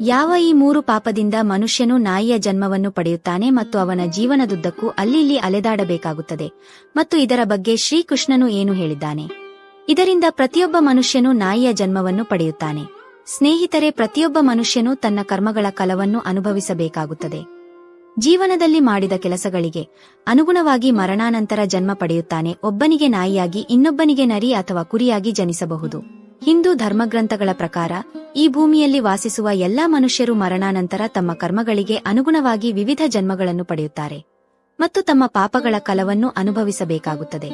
ಯಾವ ಈ ಮೂರು ಪಾಪದಿಂದ ಮನುಷ್ಯನು ನಾಯಿಯ ಜನ್ಮವನ್ನು ಪಡೆಯುತ್ತಾನೆ ಮತ್ತು ಅವನ ಜೀವನದುದ್ದಕ್ಕೂ ಅಲ್ಲಿಲ್ಲಿ ಅಲೆದಾಡಬೇಕಾಗುತ್ತದೆ ಮತ್ತು ಇದರ ಬಗ್ಗೆ ಶ್ರೀಕೃಷ್ಣನು ಏನು ಹೇಳಿದ್ದಾನೆ? ಇದರಿಂದ ಪ್ರತಿಯೊಬ್ಬ ಮನುಷ್ಯನು ನಾಯಿಯ ಜನ್ಮವನ್ನು ಪಡೆಯುತ್ತಾನೆ. ಸ್ನೇಹಿತರೆ, ಪ್ರತಿಯೊಬ್ಬ ಮನುಷ್ಯನು ತನ್ನ ಕರ್ಮಗಳ ಕಲವನ್ನು ಅನುಭವಿಸಬೇಕಾಗುತ್ತದೆ. ಜೀವನದಲ್ಲಿ ಮಾಡಿದ ಕೆಲಸಗಳಿಗೆ ಅನುಗುಣವಾಗಿ ಮರಣಾನಂತರ ಜನ್ಮ ಪಡೆಯುತ್ತಾನೆ. ಒಬ್ಬನಿಗೆ ನಾಯಿಯಾಗಿ ಇನ್ನೊಬ್ಬನಿಗೆ ನರಿ ಅಥವಾ ಕುರಿಯಾಗಿ ಜನಿಸಬಹುದು. ಹಿಂದೂ ಧರ್ಮಗ್ರಂಥಗಳ ಪ್ರಕಾರ, ಈ ಭೂಮಿಯಲ್ಲಿ ವಾಸಿಸುವ ಎಲ್ಲಾ ಮನುಷ್ಯರು ಮರಣಾನಂತರ ತಮ್ಮ ಕರ್ಮಗಳಿಗೆ ಅನುಗುಣವಾಗಿ ವಿವಿಧ ಜನ್ಮಗಳನ್ನು ಪಡೆಯುತ್ತಾರೆ ಮತ್ತು ತಮ್ಮ ಪಾಪಗಳ ಕಲವನ್ನು ಅನುಭವಿಸಬೇಕಾಗುತ್ತದೆ.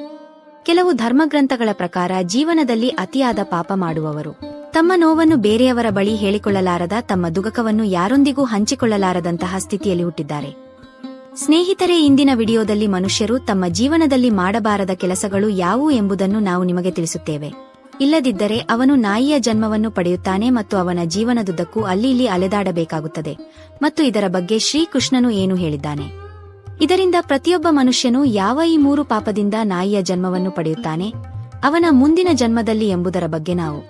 ಕೆಲವು ಧರ್ಮಗ್ರಂಥಗಳ ಪ್ರಕಾರ ಜೀವನದಲ್ಲಿ ಅತಿಯಾದ ಪಾಪ ಮಾಡುವವರು. ತಮ್ಮ ನೋವನ್ನು ಬೇರೆಯವರ ಬಳಿ ಹೇಳಿಕೊಳ್ಳಲಾರದ ತಮ್ಮ ದುಗಕವನ್ನು ಯಾರೊಂದಿಗೂ ಹಂಚಿಕೊಳ್ಳಲಾರದಂತಹ ಸ್ಥಿತಿಯಲ್ಲಿ ಹುಟ್ಟಿದ್ದಾರೆ. ಸ್ನೇಹಿತರೇ, ಇಂದಿನ ವಿಡಿಯೋದಲ್ಲಿ ಮನುಷ್ಯರು ತಮ್ಮ ಜೀವನದಲ್ಲಿ ಮಾಡಬಾರದ ಕೆಲಸಗಳು ಯಾವುವು ಎಂಬುದನ್ನು ನಾವು ನಿಮಗೆ ತಿಳಿಸುತ್ತೇವೆ. ಇಲ್ಲದಿದ್ದರೆ ಅವನು ನಾಯಿಯ ಜನ್ಮವನ್ನು ಪಡೆಯುತ್ತಾನೆ ಮತ್ತು ಅವನ ಜೀವನದುದ್ದಕ್ಕೂ ಅಲ್ಲಿ ಇಲ್ಲಿ ಅಲೆದಾಡಬೇಕಾಗುತ್ತದೆ. ಮತ್ತು ಇದರ ಬಗ್ಗೆ ಶ್ರೀಕೃಷ್ಣನು ಏನು ಹೇಳಿದ್ದಾನೆ? ಇದರಿಂದ ಪ್ರತಿಯೊಬ್ಬ ಮನುಷ್ಯನು ಯಾವ ಈ ಮೂರು ಪಾಪದಿಂದ ನಾಯಿಯ ಜನ್ಮವನ್ನು ಪಡೆಯುತ್ತಾನೆ? ಅವನ ಮುಂದಿನ ಜನ್ಮದಲ್ಲಿ ಎಂಬುದರ ಬಗ್ಗೆ ನಾವು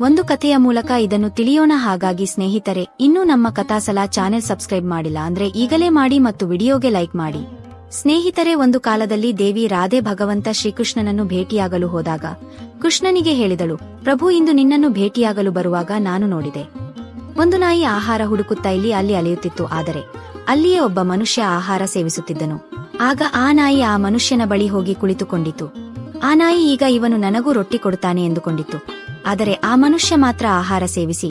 ಒಂದು ಕಥೆಯ ಮೂಲಕ ಇದನ್ನು ತಿಳಿಯೋಣ. ಹಾಗಾಗಿ ಸ್ನೇಹಿತರೆ, ಇನ್ನೂ ನಮ್ಮ ಕಥಾಸಲ ಚಾನೆಲ್ ಸಬ್ಸ್ಕ್ರೈಬ್ ಮಾಡಿಲ್ಲ ಅಂದ್ರೆ ಈಗಲೇ ಮಾಡಿ ಮತ್ತು ವಿಡಿಯೋಗೆ ಲೈಕ್ ಮಾಡಿ. ಸ್ನೇಹಿತರೆ, ಒಂದು ಕಾಲದಲ್ಲಿ ದೇವಿ ರಾಧೆ ಭಗವಂತ ಶ್ರೀಕೃಷ್ಣನನ್ನು ಭೇಟಿಯಾಗಲು ಹೋದಾಗ ಕೃಷ್ಣನಿಗೆ ಹೇಳಿದಳು, ಪ್ರಭು, ಇಂದು ನಿನ್ನನ್ನು ಭೇಟಿಯಾಗಲು ಬರುವಾಗ ನಾನು ನೋಡಿದೆ. ಒಂದು ನಾಯಿ ಆಹಾರ ಹುಡುಕುತ್ತಾ ಇಲ್ಲಿ ಅಲ್ಲಿ ಅಲೆಯುತ್ತಿತ್ತು. ಆದರೆ ಅಲ್ಲಿಯೇ ಒಬ್ಬ ಮನುಷ್ಯ ಆಹಾರ ಸೇವಿಸುತ್ತಿದ್ದನು. ಆಗ ಆ ನಾಯಿ ಆ ಮನುಷ್ಯನ ಬಳಿ ಹೋಗಿ ಕುಳಿತುಕೊಂಡಿತು. ಆ ನಾಯಿ ಈಗ ಇವನು ನನಗೂ ರೊಟ್ಟಿ ಕೊಡುತ್ತಾನೆ ಎಂದುಕೊಂಡಿತ್ತು. ಆದರೆ ಆ ಮನುಷ್ಯ ಮಾತ್ರ ಆಹಾರ ಸೇವಿಸಿ,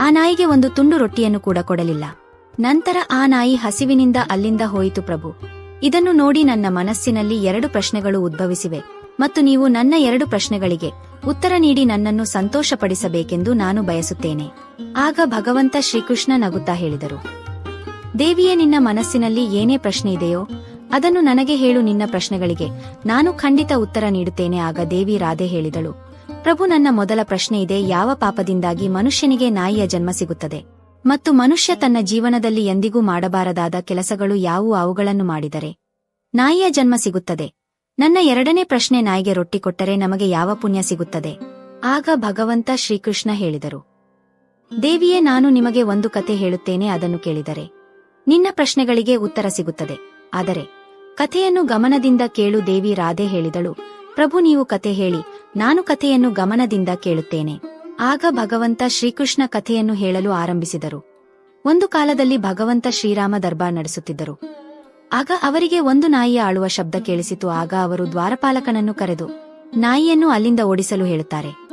ಆ ನಾಯಿಗೆ ಒಂದು ತುಂಡು ರೊಟ್ಟಿಯನ್ನು ಕೂಡ ಕೊಡಲಿಲ್ಲ. ನಂತರ ಆ ನಾಯಿ ಹಸಿವಿನಿಂದ ಅಲ್ಲಿಂದ ಹೋಯಿತು ಪ್ರಭು. ಇದನ್ನು ನೋಡಿ ನನ್ನ ಮನಸ್ಸಿನಲ್ಲಿ ಎರಡು ಪ್ರಶ್ನೆಗಳು ಉದ್ಭವಿಸಿವೆ ಮತ್ತು ನೀವು ನನ್ನ ಎರಡು ಪ್ರಶ್ನೆಗಳಿಗೆ ಉತ್ತರ ನೀಡಿ ನನ್ನನ್ನು ಸಂತೋಷಪಡಿಸಬೇಕೆಂದು ನಾನು ಬಯಸುತ್ತೇನೆ. ಆಗ ಭಗವಂತ ಶ್ರೀಕೃಷ್ಣ ನಗುತ್ತಾ ಹೇಳಿದರು. ದೇವಿಯೇ, ನಿನ್ನ ಮನಸ್ಸಿನಲ್ಲಿ ಏನೇ ಪ್ರಶ್ನೆ ಇದೆಯೋ ಅದನ್ನು ನನಗೆ ಹೇಳು, ನಿನ್ನ ಪ್ರಶ್ನೆಗಳಿಗೆ ನಾನು ಖಂಡಿತ ಉತ್ತರ ನೀಡುತ್ತೇನೆ, ಆಗ ದೇವಿ ರಾಧೆ ಹೇಳಿದಳು. ಪ್ರಭು, ನನ್ನ ಮೊದಲ ಪ್ರಶ್ನೆ ಇದೆ, ಯಾವ ಪಾಪದಿಂದಾಗಿ ಮನುಷ್ಯನಿಗೆ ನಾಯಿಯ ಜನ್ಮ ಸಿಗುತ್ತದೆ? ಮತ್ತು ಮನುಷ್ಯ ತನ್ನ ಜೀವನದಲ್ಲಿ ಎಂದಿಗೂ ಮಾಡಬಾರದಾದ ಕೆಲಸಗಳು ಯಾವುವು ಅವುಗಳನ್ನು ಮಾಡಿದರೆ? ನಾಯಿಯ ಜನ್ಮ ಸಿಗುತ್ತದೆ. ನನ್ನ ಎರಡನೇ ಪ್ರಶ್ನೆ ನಾಯಿಗೆ ರೊಟ್ಟಿ ಕೊಟ್ಟರೆ ನಮಗೆ ಯಾವ ಪುಣ್ಯ ಸಿಗುತ್ತದೆ? ಆಗ ಭಗವಂತ ಶ್ರೀಕೃಷ್ಣ ಹೇಳಿದರು. ದೇವಿಯೇ, ನಾನು ನಿಮಗೆ ಒಂದು ಕತೆ ಹೇಳುತ್ತೇನೆ, ಅದನ್ನು ಕೇಳಿದರೆ. ನಿನ್ನ ಪ್ರಶ್ನೆಗಳಿಗೆ ಉತ್ತರ ಸಿಗುತ್ತದೆ. ಆದರೆ, ಕಥೆಯನ್ನು ಗಮನದಿಂದ ಕೇಳು, ದೇವಿ ರಾಧೆ ಹೇಳಿದಳು. ಪ್ರಭು, ನೀವು ಕತೆ ಹೇಳಿ, ನಾನು ಕಥೆಯನ್ನು ಗಮನದಿಂದ ಕೇಳುತ್ತೇನೆ. ಆಗ ಭಗವಂತ ಶ್ರೀಕೃಷ್ಣ ಕಥೆಯನ್ನು ಹೇಳಲು ಆರಂಭಿಸಿದರು. ಒಂದು ಕಾಲದಲ್ಲಿ ಭಗವಂತ ಶ್ರೀರಾಮ ದರ್ಬಾರ್ ನಡೆಸುತ್ತಿದ್ದರು. ಆಗ ಅವರಿಗೆ ಒಂದು ನಾಯಿಯ ಆಳುವ ಶಬ್ದ ಕೇಳಿಸಿತು. ಆಗ ಅವರು ದ್ವಾರಪಾಲಕನನ್ನು ಕರೆದು, ನಾಯಿಯನ್ನು ಅಲ್ಲಿಂದ ಓಡಿಸಲು ಹೇಳುತ್ತಾರೆ.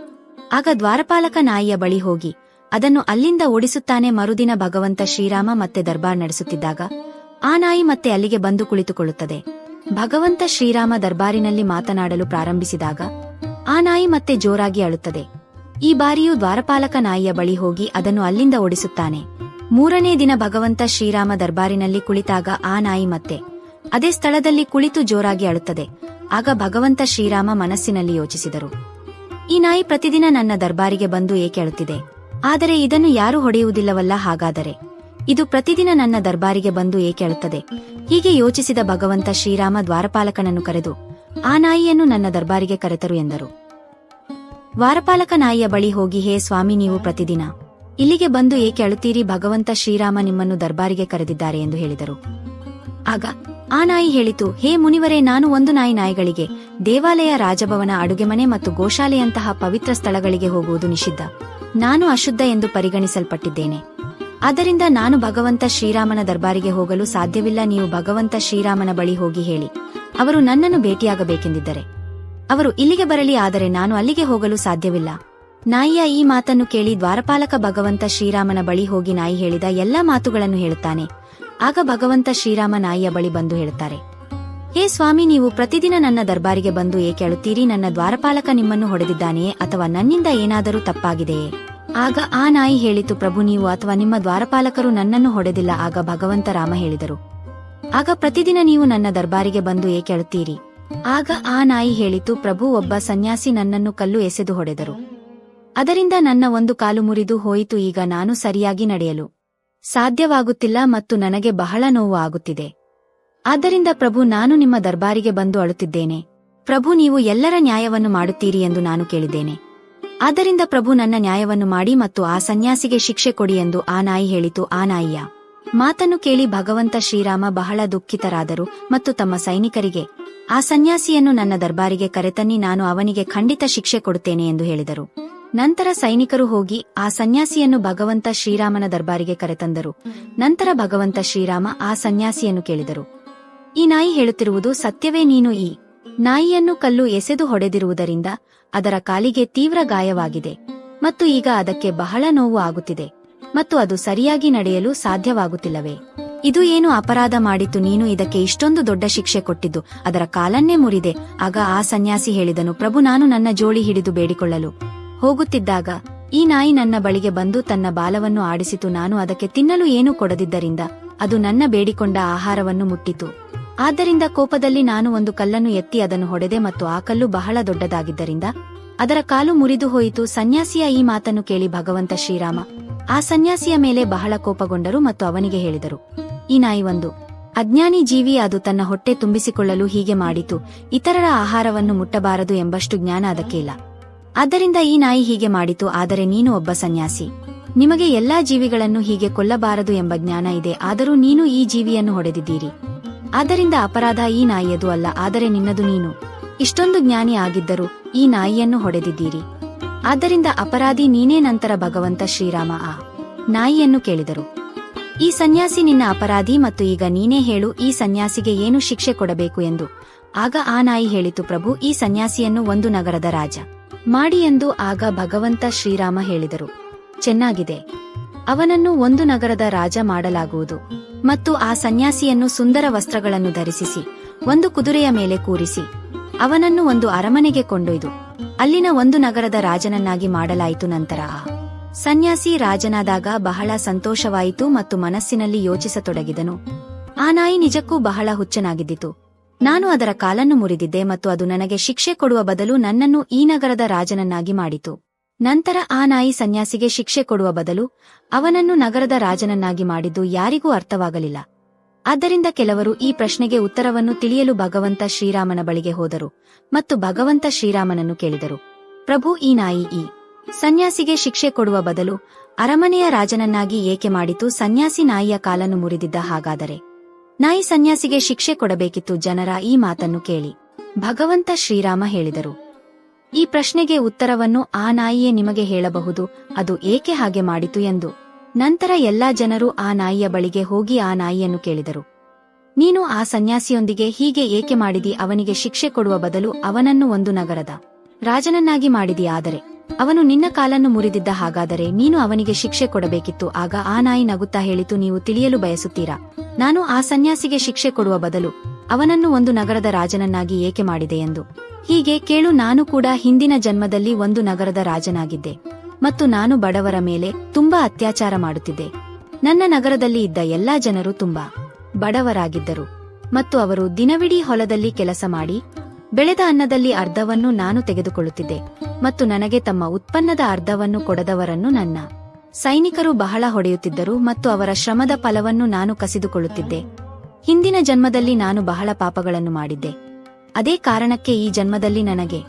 ಆಗ ದ್ವಾರಪಾಲಕ ನಾಯಿಯ ಬಳಿ ಹೋಗಿ, ಅದನ್ನು ಅಲ್ಲಿಂದ ಓಡಿಸುತ್ತಾನೆ ಮರುದಿನ ಭಗವಂತ ಶ್ರೀರಾಮ ಮತ್ತೆ ದರ್ಬಾರ್ ನಡೆಸುತ್ತಿದ್ದಾಗ, ಆ ನಾಯಿ ಮತ್ತೆ ಅಲ್ಲಿಗೆ ಬಂದು ಕುಳಿತುಕೊಳ್ಳುತ್ತದೆ. ಭಗವಂತ ಶ್ರೀರಾಮ ದರ್ಬಾರಿನಲ್ಲಿ ಮಾತನಾಡಲು ಪ್ರಾರಂಭಿಸಿದಾಗ, ಆ ನಾಯಿ ಮತ್ತೆ ಜೋರಾಗಿ ಅಳುತ್ತದೆ. ಈ ಬಾರಿಯೂ ದ್ವಾರಪಾಲಕ ನಾಯಿಯ ಬಳಿ ಹೋಗಿ ಅದನ್ನು ಅಲ್ಲಿಂದ ಓಡಿಸುತ್ತಾನೆ. ಮೂರನೇ ದಿನ ಭಗವಂತ ಶ್ರೀರಾಮ ದರ್ಬಾರಿನಲ್ಲಿ ಕುಳಿತಾಗ ಆ ನಾಯಿ ಮತ್ತೆ ಅದೇ ಸ್ಥಳದಲ್ಲಿ ಕುಳಿತು ಜೋರಾಗಿ ಅಳುತ್ತದೆ. ಆಗ ಭಗವಂತ ಶ್ರೀರಾಮ ಮನಸ್ಸಿನಲ್ಲಿ ಯೋಚಿಸಿದರು. ಈ ನಾಯಿ ಪ್ರತಿದಿನ ನನ್ನ ದರ್ಬಾರಿಗೆ ಬಂದು ಏಕೆ ಅಳುತ್ತಿದೆ? ಆದರೆ ಇದನ್ನು ಯಾರೂ ಹೊಡೆಯುವುದಿಲ್ಲವಲ್ಲ ಹಾಗಾದರೆ? ಇದು ಪ್ರತಿದಿನ ನನ್ನ ದರ್ಬಾರಿಗೆ ಬಂದು ಏಕೆ ಅಳುತ್ತದೆ? ಹೀಗೆ ಯೋಚಿಸಿದ ಭಗವಂತ ಶ್ರೀರಾಮ ದ್ವಾರಪಾಲಕನನ್ನು ಕರೆದು, ಆ ನಾಯಿಯನ್ನು ನನ್ನ ದರ್ಬಾರಿಗೆ ಕರೆತರು ಎಂದರು. ದ್ವಾರಪಾಲಕ ನಾಯಿಯ ಬಳಿ ಹೋಗಿ, ಹೇ ಸ್ವಾಮಿ, ನೀವು ಪ್ರತಿದಿನ ಇಲ್ಲಿಗೆ ಬಂದು ಏಕೆ ಅಳುತ್ತೀರಿ? ಭಗವಂತ ಶ್ರೀರಾಮ ನಿಮ್ಮನ್ನು ದರ್ಬಾರಿಗೆ ಕರೆದಿದ್ದಾರೆ ಎಂದು ಹೇಳಿದರು. ಆಗ ಆ ನಾಯಿ ಹೇಳಿತು, ಹೇ ಮುನಿವರೇ, ನಾನು ಒಂದು ನಾಯಿ ನಾಯಿಗಳಿಗೆ ದೇವಾಲಯ, ರಾಜಭವನ, ಅಡುಗೆಮನೆ ಮತ್ತು ಗೋಶಾಲೆಯಂತಹ ಪವಿತ್ರ ಸ್ಥಳಗಳಿಗೆ ಹೋಗುವುದು ನಿಷಿದ್ಧ. ನಾನು ಅಶುದ್ಧ ಎಂದು ಪರಿಗಣಿಸಲ್ಪಟ್ಟಿದ್ದೇನೆ. ಆದ್ದರಿಂದ ನಾನು ಭಗವಂತ ಶ್ರೀರಾಮನ ದರ್ಬಾರಿಗೆ ಹೋಗಲು ಸಾಧ್ಯವಿಲ್ಲ. ನೀವು ಭಗವಂತ ಶ್ರೀರಾಮನ ಬಳಿ ಹೋಗಿ ಹೇಳಿ. ಅವರು ನನ್ನನ್ನು ಭೇಟಿಯಾಗಬೇಕೆಂದಿದ್ದರೆ ಅವರು ಇಲ್ಲಿಗೆ ಬರಲಿ, ಆದರೆ ನಾನು ಅಲ್ಲಿಗೆ ಹೋಗಲು ಸಾಧ್ಯವಿಲ್ಲ. ನಾಯಿಯ ಈ ಮಾತನ್ನು ಕೇಳಿ ದ್ವಾರಪಾಲಕ ಭಗವಂತ ಶ್ರೀರಾಮನ ಬಳಿ ಹೋಗಿ ನಾಯಿ ಹೇಳಿದ ಎಲ್ಲಾ ಮಾತುಗಳನ್ನು ಹೇಳುತ್ತಾನೆ. ಆಗ ಭಗವಂತ ಶ್ರೀರಾಮ ನಾಯಿಯ ಬಳಿ ಬಂದು ಹೇಳುತ್ತಾರೆ, ಹೇ ಸ್ವಾಮಿ, ನೀವು ಪ್ರತಿದಿನ ನನ್ನ ದರ್ಬಾರಿಗೆ ಬಂದು ಏಕೆ ಅಳುತ್ತೀರಿ? ನನ್ನ ದ್ವಾರಪಾಲಕ ನಿಮ್ಮನ್ನು ಹೊಡೆದಿದ್ದಾನೆಯೇ ಅಥವಾ ನನ್ನಿಂದ ಏನಾದರೂ ತಪ್ಪಾಗಿದೆಯೇ? ಆಗ ಆ ನಾಯಿ ಹೇಳಿತು, ಪ್ರಭು, ನೀವು ಅಥವಾ ನಿಮ್ಮ ದ್ವಾರಪಾಲಕರು ನನ್ನನ್ನು ಹೊಡೆದಿಲ್ಲ. ಆಗ ಭಗವಂತ ರಾಮ ಹೇಳಿದರು, ಆಗ ಪ್ರತಿದಿನ ನೀವು ನನ್ನ ದರ್ಬಾರಿಗೆ ಬಂದು ಏಕೆ ಅಳುತ್ತೀರಿ? ಆಗ ಆ ನಾಯಿ ಹೇಳಿತು, ಪ್ರಭು, ಒಬ್ಬ ಸನ್ಯಾಸಿ ನನ್ನನ್ನು ಕಲ್ಲು ಎಸೆದು ಹೊಡೆದರು. ಅದರಿಂದ ನನ್ನ ಒಂದು ಕಾಲು ಮುರಿದು ಹೋಯಿತು, ಈಗ ನಾನು ಸರಿಯಾಗಿ ನಡೆಯಲು ಸಾಧ್ಯವಾಗುತ್ತಿಲ್ಲ ಮತ್ತು ನನಗೆ ಬಹಳ ನೋವು ಆಗುತ್ತಿದೆ. ಆದ್ದರಿಂದ ಪ್ರಭು, ನಾನು ನಿಮ್ಮ ದರ್ಬಾರಿಗೆ ಬಂದು ಅಳುತ್ತಿದ್ದೇನೆ. ಪ್ರಭು, ನೀವು ಎಲ್ಲರ ನ್ಯಾಯವನ್ನು ಮಾಡುತ್ತೀರಿ ಎಂದು ನಾನು ಕೇಳಿದ್ದೇನೆ. ಆದ್ದರಿಂದ ಪ್ರಭು, ನನ್ನ ನ್ಯಾಯವನ್ನು ಮಾಡಿ ಮತ್ತು ಆ ಸನ್ಯಾಸಿಗೆ ಶಿಕ್ಷೆ ಕೊಡಿ ಎಂದು ಆ ನಾಯಿ ಹೇಳಿತು. ಆ ನಾಯಿಯ ಮಾತನ್ನು ಕೇಳಿ ಭಗವಂತ ಶ್ರೀರಾಮ ಬಹಳ ದುಃಖಿತರಾದರು ಮತ್ತು ತಮ್ಮ ಸೈನಿಕರಿಗೆ ಆ ಸನ್ಯಾಸಿಯನ್ನು ನನ್ನ ದರ್ಬಾರಿಗೆ ಕರೆತನ್ನಿ, ನಾನು ಅವನಿಗೆ ಖಂಡಿತ ಶಿಕ್ಷೆ ಕೊಡುತ್ತೇನೆ ಎಂದು ಹೇಳಿದರು. ನಂತರ ಸೈನಿಕರು ಹೋಗಿ ಆ ಸನ್ಯಾಸಿಯನ್ನು ಭಗವಂತ ಶ್ರೀರಾಮನ ದರ್ಬಾರಿಗೆ ಕರೆತಂದರು. ನಂತರ ಭಗವಂತ ಶ್ರೀರಾಮ ಆ ಸನ್ಯಾಸಿಯನ್ನು ಕೇಳಿದರು. ಈ ನಾಯಿ ಹೇಳುತ್ತಿರುವುದು ಸತ್ಯವೇ ನೀನು? ಈ ನಾಯಿಯನ್ನು ಕಲ್ಲು ಎಸೆದು ಹೊಡೆದಿರುವುದರಿಂದ ಅದರ ಕಾಲಿಗೆ ತೀವ್ರ ಗಾಯವಾಗಿದೆ ಮತ್ತು ಈಗ ಅದಕ್ಕೆ ಬಹಳ ನೋವು ಆಗುತ್ತಿದೆ ಮತ್ತು ಅದು ಸರಿಯಾಗಿ ನಡೆಯಲು ಸಾಧ್ಯವಾಗುತ್ತಿಲ್ಲವೇ? ಇದು ಏನು ಅಪರಾಧ ಮಾಡಿತು ನೀನು ಇದಕ್ಕೆ ಇಷ್ಟೊಂದು ದೊಡ್ಡ ಶಿಕ್ಷೆ ಕೊಟ್ಟಿದ್ದು? ಅದರ ಕಾಲನ್ನೇ ಮುರಿದೆ. ಆಗ ಆ ಸನ್ಯಾಸಿ ಹೇಳಿದನು, ಪ್ರಭು, ನಾನು ನನ್ನ ಜೋಳಿ ಹಿಡಿದು ಬೇಡಿಕೊಳ್ಳಲು ಹೋಗುತ್ತಿದ್ದಾಗ ಈ ನಾಯಿ ನನ್ನ ಬಳಿಗೆ ಬಂದು ತನ್ನ ಬಾಲವನ್ನು ಆಡಿಸಿತು. ನಾನು ಅದಕ್ಕೆ ತಿನ್ನಲು ಏನೂ ಕೊಡದಿದ್ದರಿಂದ ಅದು ನನ್ನ ಬೇಡಿಕೊಂಡ ಆಹಾರವನ್ನು ಮುಟ್ಟಿತು. ಆದ್ದರಿಂದ ಕೋಪದಲ್ಲಿ ನಾನು ಒಂದು ಕಲ್ಲನ್ನು ಎತ್ತಿ ಅದನ್ನು ಹೊಡೆದೆ ಮತ್ತು ಆ ಕಲ್ಲು ಬಹಳ ದೊಡ್ಡದಾಗಿದ್ದರಿಂದ ಅದರ ಕಾಲು ಮುರಿದು ಹೋಯಿತು. ಸನ್ಯಾಸಿಯ ಈ ಮಾತನ್ನು ಕೇಳಿ ಭಗವಂತ ಶ್ರೀರಾಮ ಆ ಸನ್ಯಾಸಿಯ ಮೇಲೆ ಬಹಳ ಕೋಪಗೊಂಡರು ಮತ್ತು ಅವನಿಗೆ ಹೇಳಿದರು ಈ ನಾಯಿ ಒಂದು ಅಜ್ಞಾನಿ ಜೀವಿ ಅದು ತನ್ನ ಹೊಟ್ಟೆ ತುಂಬಿಸಿಕೊಳ್ಳಲು ಹೀಗೆ ಮಾಡಿತು, ಇತರರ ಆಹಾರವನ್ನು ಮುಟ್ಟಬಾರದು ಎಂಬಷ್ಟು ಜ್ಞಾನ ಅದಕ್ಕೆ ಇಲ್ಲ ಆದ್ದರಿಂದ ಈ ನಾಯಿ ಹೀಗೆ ಮಾಡಿತು, ಆದರೆ ನೀನು ಒಬ್ಬ ಸನ್ಯಾಸಿ. ನಿಮಗೆ ಎಲ್ಲಾ ಜೀವಿಗಳನ್ನು ಹೀಗೆ ಕೊಲ್ಲಬಾರದು ಎಂಬ ಜ್ಞಾನ ಇದೆ, ಆದರೂ ನೀನು ಈ ಜೀವಿಯನ್ನು ಹೊಡೆದಿದ್ದೀರಿ. ಆದ್ದರಿಂದ ಅಪರಾಧ ಈ ನಾಯಿಯದು ಅಲ್ಲ, ಆದರೆ ನಿನ್ನದು ನೀನು. ಇಷ್ಟೊಂದು ಜ್ಞಾನಿ ಆಗಿದ್ದರೂ ಈ ನಾಯಿಯನ್ನು ಹೊಡೆದಿದ್ದೀರಿ. ಆದ್ದರಿಂದ ಅಪರಾಧಿ ನೀನೇ ನಂತರ ಭಗವಂತ ಶ್ರೀರಾಮ. ಆ ನಾಯಿಯನ್ನು ಕೇಳಿದರು. ಈ ಸನ್ಯಾಸಿ ನಿನ್ನ ಅಪರಾಧಿ ಮತ್ತು ಈಗ ನೀನೇ ಹೇಳು, ಈ ಸನ್ಯಾಸಿಗೆ ಏನು ಶಿಕ್ಷೆ ಕೊಡಬೇಕು ಎಂದು. ಆಗ ಆ ನಾಯಿ ಹೇಳಿತು, ಪ್ರಭು, ಈ ಸನ್ಯಾಸಿಯನ್ನು ಒಂದು ನಗರದ ರಾಜ. ಮಾಡಿ ಎಂದು ಆಗ ಭಗವಂತ ಶ್ರೀರಾಮ ಹೇಳಿದರು. ಚೆನ್ನಾಗಿದೆ. ಅವನನ್ನು ಒಂದು ನಗರದ ರಾಜ ಮಾಡಲಾಗುವುದು. ಮತ್ತು ಆ ಸನ್ಯಾಸಿಯನ್ನು ಸುಂದರ ವಸ್ತ್ರಗಳನ್ನು ಧರಿಸಿಸಿ, ಒಂದು ಕುದುರೆಯ ಮೇಲೆ ಕೂರಿಸಿ, ಅವನನ್ನು ಒಂದು ಅರಮನೆಗೆ ಕೊಂಡೊಯ್ದು, ಅಲ್ಲಿನ ಒಂದು ನಗರದ ರಾಜನನ್ನಾಗಿ ಮಾಡಲಾಯಿತು ನಂತರ. ಸನ್ಯಾಸಿ ರಾಜನಾದಾಗ ಬಹಳ ಸಂತೋಷವಾಯಿತು ಮತ್ತು ಮನಸ್ಸಿನಲ್ಲಿ ಯೋಚಿಸತೊಡಗಿದನು. ಆ ನಾಯಿ ನಿಜಕ್ಕೂ ಬಹಳ ಹುಚ್ಚನಾಗಿದ್ದಿತು. ನಾನು ಅದರ ಕಾಲನ್ನು ಮುರಿದಿದ್ದೆ ಮತ್ತು ಅದು ನನಗೆ ಶಿಕ್ಷೆ ಕೊಡುವ ಬದಲು ನನ್ನನ್ನು ಈ ನಗರದ ರಾಜನನ್ನಾಗಿ ಮಾಡಿತು. ನಂತರ ಆ ನಾಯಿ ಸನ್ಯಾಸಿಗೆ ಶಿಕ್ಷೆ ಕೊಡುವ ಬದಲು ಅವನನ್ನು ನಗರದ ರಾಜನನ್ನಾಗಿ ಮಾಡಿದ್ದು ಯಾರಿಗೂ ಅರ್ಥವಾಗಲಿಲ್ಲ. ಆದ್ದರಿಂದ ಕೆಲವರು ಈ ಪ್ರಶ್ನೆಗೆ ಉತ್ತರವನ್ನು ತಿಳಿಯಲು ಭಗವಂತ ಶ್ರೀರಾಮನ ಬಳಿಗೆ ಹೋದರು ಮತ್ತು ಭಗವಂತ ಶ್ರೀರಾಮನನ್ನು ಕೇಳಿದರು. ಪ್ರಭು, ಈ ನಾಯಿ ಈ ಸನ್ಯಾಸಿಗೆ ಶಿಕ್ಷೆ ಕೊಡುವ ಬದಲು ಅರಮನೆಯ ರಾಜನನ್ನಾಗಿ ಏಕೆ ಮಾಡಿತು? ಸನ್ಯಾಸಿ ನಾಯಿಯ ಕಾಲನ್ನು ಮುರಿದಿದ್ದ ಹಾಗಾದರೆ? ನಾಯಿ ಸನ್ಯಾಸಿಗೆ ಶಿಕ್ಷೆ ಕೊಡಬೇಕಿತ್ತು. ಜನರ ಈ ಮಾತನ್ನು ಕೇಳಿ ಭಗವಂತ ಶ್ರೀರಾಮ ಹೇಳಿದರು. ಈ ಪ್ರಶ್ನೆಗೆ ಉತ್ತರವನ್ನು ಆ ನಾಯಿಯೇ ನಿಮಗೆ ಹೇಳಬಹುದು. ಅದು ಏಕೆ ಹಾಗೆ ಮಾಡಿತು ಎಂದು. ನಂತರ ಎಲ್ಲಾ ಜನರು ಆ ನಾಯಿಯ ಬಳಿಗೆ ಹೋಗಿ ಆ ನಾಯಿಯನ್ನು ಕೇಳಿದರು. ನೀನು ಆ ಸನ್ಯಾಸಿಯೊಂದಿಗೆ ಹೀಗೆ ಏಕೆ ಮಾಡಿದಿ? ಅವನಿಗೆ ಶಿಕ್ಷೆ ಕೊಡುವ ಬದಲು ಅವನನ್ನು ಒಂದು ನಗರದ ರಾಜನನ್ನಾಗಿ ಮಾಡಿದಿ. ಆದರೆ ಅವನು ನಿನ್ನ ಕಾಲನ್ನು ಮುರಿದಿದ್ದ ಹಾಗಾದರೆ ನೀನು ಅವನಿಗೆ ಶಿಕ್ಷೆ ಕೊಡಬೇಕಿತ್ತು. ಆಗ ಆ ನಾಯಿ ನಗುತ್ತಾ ಹೇಳಿತು, ನೀವು ತಿಳಿಯಲು ಬಯಸುತ್ತೀರಾ? ನಾನು ಆ ಸನ್ಯಾಸಿಗೆ ಶಿಕ್ಷೆ ಕೊಡುವ ಬದಲು ಅವನನ್ನು ಒಂದು ನಗರದ ರಾಜನನ್ನಾಗಿ ಏಕೆ ಮಾಡಿದೆ ಎಂದು. ಹೀಗೆ ಕೇಳು, ನಾನು ಕೂಡ ಹಿಂದಿನ ಜನ್ಮದಲ್ಲಿ ಒಂದು ನಗರದ ರಾಜನಾಗಿದ್ದೆ ಮತ್ತು ನಾನು ಬಡವರ ಮೇಲೆ ತುಂಬಾ ಅತ್ಯಾಚಾರ ಮಾಡುತ್ತಿದ್ದೆ. ನನ್ನ ನಗರದಲ್ಲಿ ಇದ್ದ ಎಲ್ಲಾ ಜನರು ತುಂಬಾ ಬಡವರಾಗಿದ್ದರು ಮತ್ತು ಅವರು ದಿನವಿಡೀ ಹೊಲದಲ್ಲಿ ಕೆಲಸ ಮಾಡಿ ಬೆಳೆದ ಅನ್ನದಲ್ಲಿ ಅರ್ಧವನ್ನು ನಾನು ತೆಗೆದುಕೊಳ್ಳುತ್ತಿದ್ದೆ ಮತ್ತು ನನಗೆ ತಮ್ಮ ಉತ್ಪನ್ನದ ಅರ್ಧವನ್ನು ಕೊಡದವರನ್ನು ನನ್ನ ಸೈನಿಕರು ಬಹಳ ಹೊಡೆಯುತ್ತಿದ್ದರು ಮತ್ತು ಅವರ ಶ್ರಮದ ಫಲವನ್ನು ನಾನು ಕಸಿದುಕೊಳ್ಳುತ್ತಿದ್ದೆ. ಹಿಂದಿನ ಜನ್ಮದಲ್ಲಿ ನಾನು ಬಹಳ ಪಾಪಗಳನ್ನು ಮಾಡಿದ್ದೆ. ಅದೇ ಕಾರಣಕ್ಕೆ ಈ ಜನ್ಮದಲ್ಲಿ ನನಗೆ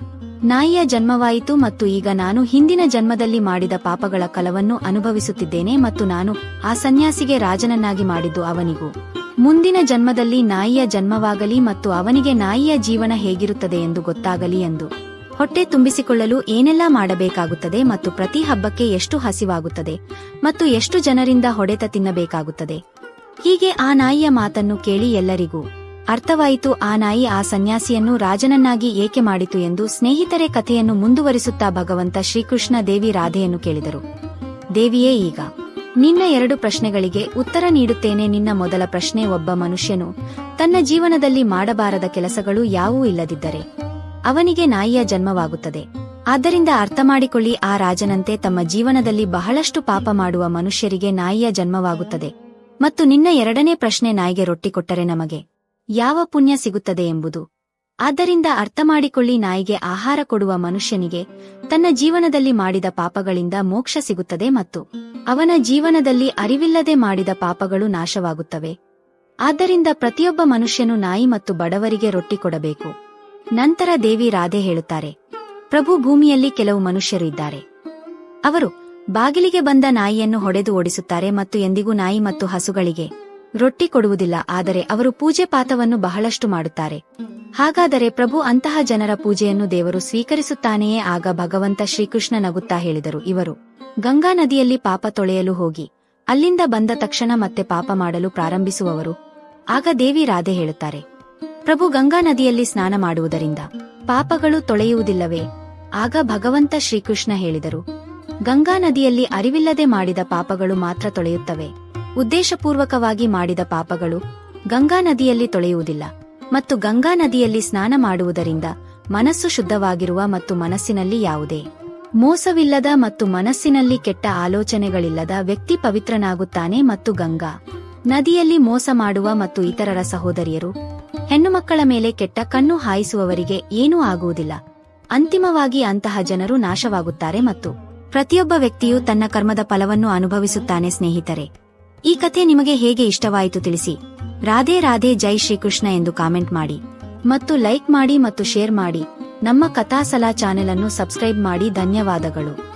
ನಾಯಿಯ ಜನ್ಮವಾಯಿತು ಮತ್ತು ಈಗ ನಾನು ಹಿಂದಿನ ಜನ್ಮದಲ್ಲಿ ಮಾಡಿದ ಪಾಪಗಳ ಕಲವನ್ನು ಅನುಭವಿಸುತ್ತಿದ್ದೇನೆ ಮತ್ತು ನಾನು ಆ ಸನ್ಯಾಸಿಗೆ ರಾಜನನ್ನಾಗಿ ಮಾಡಿದ್ದು ಅವನಿಗೂ. ಮುಂದಿನ ಜನ್ಮದಲ್ಲಿ ನಾಯಿಯ ಜನ್ಮವಾಗಲಿ ಮತ್ತು ಅವನಿಗೆ ನಾಯಿಯ ಜೀವನ ಹೇಗಿರುತ್ತದೆ ಎಂದು ಗೊತ್ತಾಗಲಿ ಎಂದು. ಹೊಟ್ಟೆ ತುಂಬಿಸಿಕೊಳ್ಳಲು ಏನೆಲ್ಲಾ ಮಾಡಬೇಕಾಗುತ್ತದೆ ಮತ್ತು ಪ್ರತಿ ಹಬ್ಬಕ್ಕೆ ಎಷ್ಟು ಹಸಿವಾಗುತ್ತದೆ ಮತ್ತು ಎಷ್ಟು ಜನರಿಂದ ಹೊಡೆತ ತಿನ್ನಬೇಕಾಗುತ್ತದೆ. ಹೀಗೆ ಆ ನಾಯಿಯ ಮಾತನ್ನು ಕೇಳಿ ಎಲ್ಲರಿಗೂ ಅರ್ಥವಾಯಿತು, ಆ ನಾಯಿ ಆ ಸನ್ಯಾಸಿಯನ್ನು ರಾಜನನ್ನಾಗಿ ಏಕೆ ಮಾಡಿತು ಎಂದು ಸ್ನೇಹಿತರೆ ಕಥೆಯನ್ನು ಮುಂದುವರಿಸುತ್ತಾ ಭಗವಂತ ಶ್ರೀಕೃಷ್ಣ ದೇವಿ ರಾಧೆಯನ್ನು ಕೇಳಿದರು. ದೇವಿಯೇ ಈಗ ನಿನ್ನ ಎರಡು ಪ್ರಶ್ನೆಗಳಿಗೆ ಉತ್ತರ ನೀಡುತ್ತೇನೆ ನಿನ್ನ ಮೊದಲ ಪ್ರಶ್ನೆ ಒಬ್ಬ ಮನುಷ್ಯನು. ತನ್ನ ಜೀವನದಲ್ಲಿ ಮಾಡಬಾರದ ಕೆಲಸಗಳು ಯಾವೂ ಇಲ್ಲದಿದ್ದರೆ ಅವನಿಗೆ ನಾಯಿಯ ಜನ್ಮವಾಗುತ್ತದೆ. ಆದ್ದರಿಂದ ಅರ್ಥಮಾಡಿಕೊಳ್ಳಿ ಆ ರಾಜನಂತೆ ತಮ್ಮ ಜೀವನದಲ್ಲಿ ಬಹಳಷ್ಟು ಪಾಪ ಮಾಡುವ ಮನುಷ್ಯರಿಗೆ ನಾಯಿಯ ಜನ್ಮವಾಗುತ್ತದೆ. ಮತ್ತು ನಿನ್ನ ಎರಡನೇ ಪ್ರಶ್ನೆ ನಾಯಿಗೆ ರೊಟ್ಟಿ ಕೊಟ್ಟರೆ ನಮಗೆ ಯಾವ ಪುಣ್ಯ ಸಿಗುತ್ತದೆ ಎಂಬುದು. ಆದ್ದರಿಂದ ಅರ್ಥಮಾಡಿಕೊಳ್ಳಿ ನಾಯಿಗೆ ಆಹಾರ ಕೊಡುವ ಮನುಷ್ಯನಿಗೆ ತನ್ನ ಜೀವನದಲ್ಲಿ ಮಾಡಿದ ಪಾಪಗಳಿಂದ ಮೋಕ್ಷ ಸಿಗುತ್ತದೆ ಮತ್ತು ಅವನ ಜೀವನದಲ್ಲಿ ಅರಿವಿಲ್ಲದೆ ಮಾಡಿದ ಪಾಪಗಳು ನಾಶವಾಗುತ್ತವೆ. ಆದ್ದರಿಂದ ಪ್ರತಿಯೊಬ್ಬ ಮನುಷ್ಯನು ನಾಯಿ ಮತ್ತು ಬಡವರಿಗೆ ರೊಟ್ಟಿ ಕೊಡಬೇಕು. ನಂತರ ದೇವಿ ರಾಧೆ ಹೇಳುತ್ತಾರೆ, ಪ್ರಭು, ಭೂಮಿಯಲ್ಲಿ ಕೆಲವು ಮನುಷ್ಯರು ಇದ್ದಾರೆ. ಅವರು ಬಾಗಿಲಿಗೆ ಬಂದ ನಾಯಿಯನ್ನು ಹೊಡೆದು ಓಡಿಸುತ್ತಾರೆ ಮತ್ತು ಎಂದಿಗೂ ನಾಯಿ ಮತ್ತು ಹಸುಗಳಿಗೆ ರೊಟ್ಟಿ ಕೊಡುವುದಿಲ್ಲ, ಆದರೆ ಅವರು ಪೂಜೆ ಪಾತವನ್ನು ಬಹಳಷ್ಟು ಮಾಡುತ್ತಾರೆ. ಹಾಗಾದರೆ ಪ್ರಭು ಅಂತಹ ಜನರ ಪೂಜೆಯನ್ನು ದೇವರು ಸ್ವೀಕರಿಸುತ್ತಾನೆಯೇ? ಆಗ ಭಗವಂತ ಶ್ರೀಕೃಷ್ಣ ನಗುತ್ತಾ ಹೇಳಿದರು. ಇವರು, ಗಂಗಾ ನದಿಯಲ್ಲಿ ಪಾಪ ತೊಳೆಯಲು ಹೋಗಿ, ಅಲ್ಲಿಂದ ಬಂದ ತಕ್ಷಣ ಮತ್ತೆ ಪಾಪ ಮಾಡಲು ಪ್ರಾರಂಭಿಸುವವರು. ಆಗ ದೇವಿ ರಾಧೆ ಹೇಳುತ್ತಾರೆ, ಪ್ರಭು ಗಂಗಾ ನದಿಯಲ್ಲಿ ಸ್ನಾನ ಮಾಡುವುದರಿಂದ ಪಾಪಗಳು ತೊಳೆಯುವುದಿಲ್ಲವೇ? ಆಗ ಭಗವಂತ ಶ್ರೀಕೃಷ್ಣ ಹೇಳಿದರು, ಗಂಗಾ ನದಿಯಲ್ಲಿ ಅರಿವಿಲ್ಲದೆ ಮಾಡಿದ ಪಾಪಗಳು ಮಾತ್ರ ತೊಳೆಯುತ್ತವೆ. ಉದ್ದೇಶಪೂರ್ವಕವಾಗಿ ಮಾಡಿದ ಪಾಪಗಳು ಗಂಗಾ ನದಿಯಲ್ಲಿ ತೊಳೆಯುವುದಿಲ್ಲ ಮತ್ತು ಗಂಗಾ ನದಿಯಲ್ಲಿ ಸ್ನಾನ ಮಾಡುವುದರಿಂದ ಮನಸ್ಸು ಶುದ್ಧವಾಗಿರುವ ಮತ್ತು ಮನಸ್ಸಿನಲ್ಲಿ ಯಾವುದೇ ಮೋಸವಿಲ್ಲದ ಮತ್ತು ಮನಸ್ಸಿನಲ್ಲಿ ಕೆಟ್ಟ ಆಲೋಚನೆಗಳಿಲ್ಲದ ವ್ಯಕ್ತಿ ಪವಿತ್ರನಾಗುತ್ತಾನೆ ಮತ್ತು ಗಂಗಾ ನದಿಯಲ್ಲಿ ಮೋಸ ಮಾಡುವ ಮತ್ತು ಇತರರ ಸಹೋದರಿಯರು ಹೆಣ್ಣುಮಕ್ಕಳ ಮೇಲೆ ಕೆಟ್ಟ ಕಣ್ಣು ಹಾಯಿಸುವವರಿಗೆ ಏನೂ ಆಗುವುದಿಲ್ಲ. ಅಂತಿಮವಾಗಿ ಅಂತಹ ಜನರು ನಾಶವಾಗುತ್ತಾರೆ ಮತ್ತು ಪ್ರತಿಯೊಬ್ಬ ವ್ಯಕ್ತಿಯು ತನ್ನ ಕರ್ಮದ ಫಲವನ್ನು ಅನುಭವಿಸುತ್ತಾನೆ ಸ್ನೇಹಿತರೆ. ಈ ಕಥೆ ನಿಮಗೆ ಹೇಗೆ ಇಷ್ಟವಾಯಿತು ತಿಳಿಸಿ. ರಾಧೆ ರಾಧೆ ಜೈ ಶ್ರೀಕೃಷ್ಣ ಎಂದು ಕಾಮೆಂಟ್ ಮಾಡಿ. ಮತ್ತು ಲೈಕ್ ಮಾಡಿ ಮತ್ತು ಶೇರ್ ಮಾಡಿ. ನಮ್ಮ ಕಥಾಸಲಾ ಚಾನೆಲ್ ಅನ್ನು ಸಬ್ಸ್ಕ್ರೈಬ್ ಮಾಡಿ ಧನ್ಯವಾದಗಳು.